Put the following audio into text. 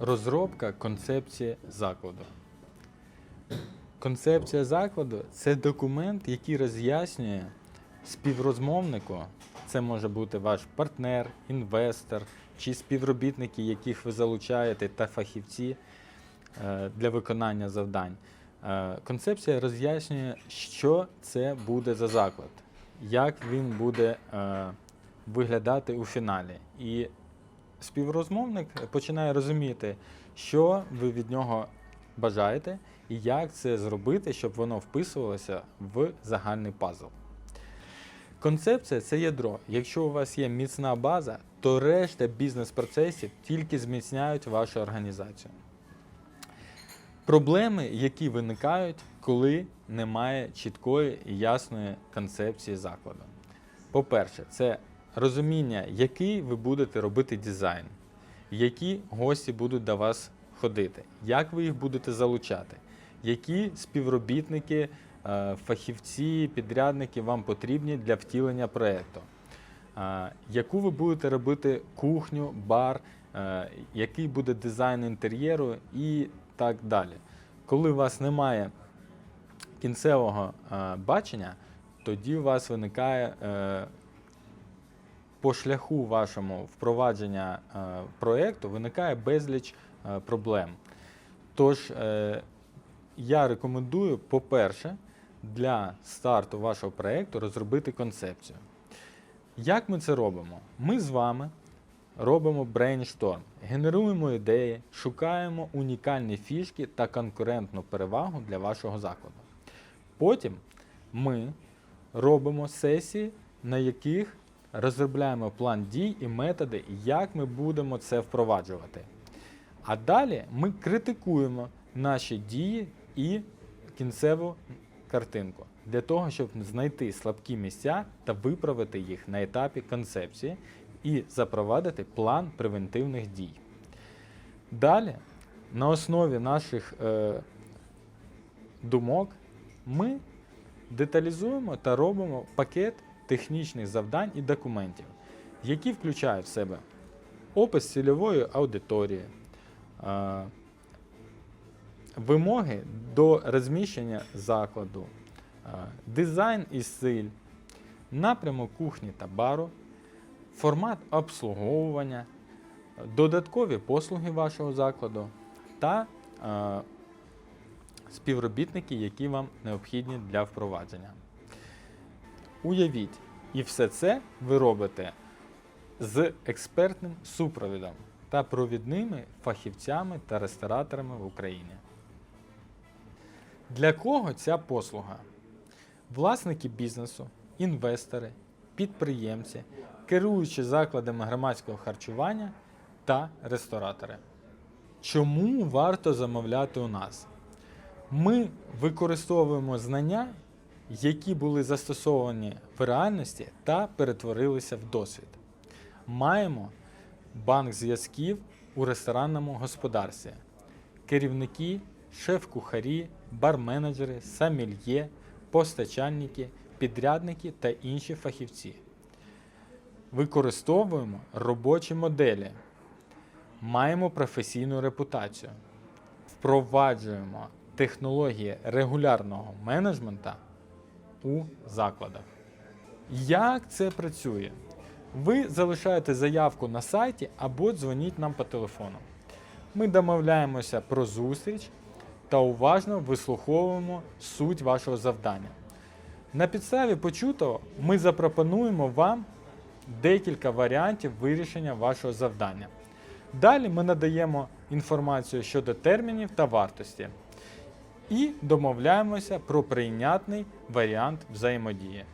Розробка концепції закладу. Концепція закладу це документ, який роз'яснює співрозмовнику. Це може бути ваш партнер, інвестор чи співробітники, яких ви залучаєте, та фахівці е, для виконання завдань. Е, Концепція роз'яснює, що це буде за заклад, як він буде е, виглядати у фіналі. І співрозмовник починає розуміти, що ви від нього бажаєте, і як це зробити, щоб воно вписувалося в загальний пазл. Концепція це ядро. Якщо у вас є міцна база, то решта бізнес-процесів тільки зміцняють вашу організацію. Проблеми, які виникають, коли немає чіткої і ясної концепції закладу. По-перше, це розуміння, який ви будете робити дизайн, які гості будуть до вас ходити, як ви їх будете залучати, які співробітники, е, фахівці, підрядники вам потрібні для втілення проєкту, Е, яку ви будете робити кухню, бар, е, який буде дизайн інтер'єру і так далі. Коли у вас немає кінцевого бачення, тоді у вас виникає по шляху вашому впровадження е, проєкту виникає безліч е, проблем. Тож е, я рекомендую, по-перше, для старту вашого проєкту розробити концепцію. Як ми це робимо? Ми з вами робимо брейншторм, генеруємо ідеї, шукаємо унікальні фішки та конкурентну перевагу для вашого закладу. Потім ми робимо сесії, на яких розробляємо план дій і методи, як ми будемо це впроваджувати. А далі ми критикуємо наші дії і кінцеву картинку для того, щоб знайти слабкі місця та виправити їх на етапі концепції і запровадити план превентивних дій. Далі, на основі наших е, думок, ми деталізуємо та робимо пакет технічних завдань і документів, які включають в себе опис цільової аудиторії, е, вимоги до розміщення закладу, е, дизайн і стиль, напрямок кухні та бару, формат обслуговування, додаткові послуги вашого закладу та е, співробітники, які вам необхідні для впровадження. Уявіть, і все це ви робите з експертним супровідом та провідними фахівцями та рестораторами в Україні. Для кого ця послуга? Власники бізнесу, інвестори, підприємці, керуючі закладами громадського харчування та ресторатори. Чому варто замовляти у нас? Ми використовуємо знання, які були застосовані в реальності та перетворилися в досвід. Маємо банк зв'язків у ресторанному господарстві, керівники, шеф-кухарі, бар-менеджери, самільє, постачальники, підрядники та інші фахівці. Використовуємо робочі моделі, маємо професійну репутацію, впроваджуємо технології регулярного менеджмента у закладах. Як це працює? Ви залишаєте заявку на сайті або дзвоніть нам по телефону. Ми домовляємося про зустріч та уважно вислуховуємо суть вашого завдання. На підставі почутого ми запропонуємо вам декілька варіантів вирішення вашого завдання. Далі ми надаємо інформацію щодо термінів та вартості і домовляємося про прийнятний варіант взаємодії.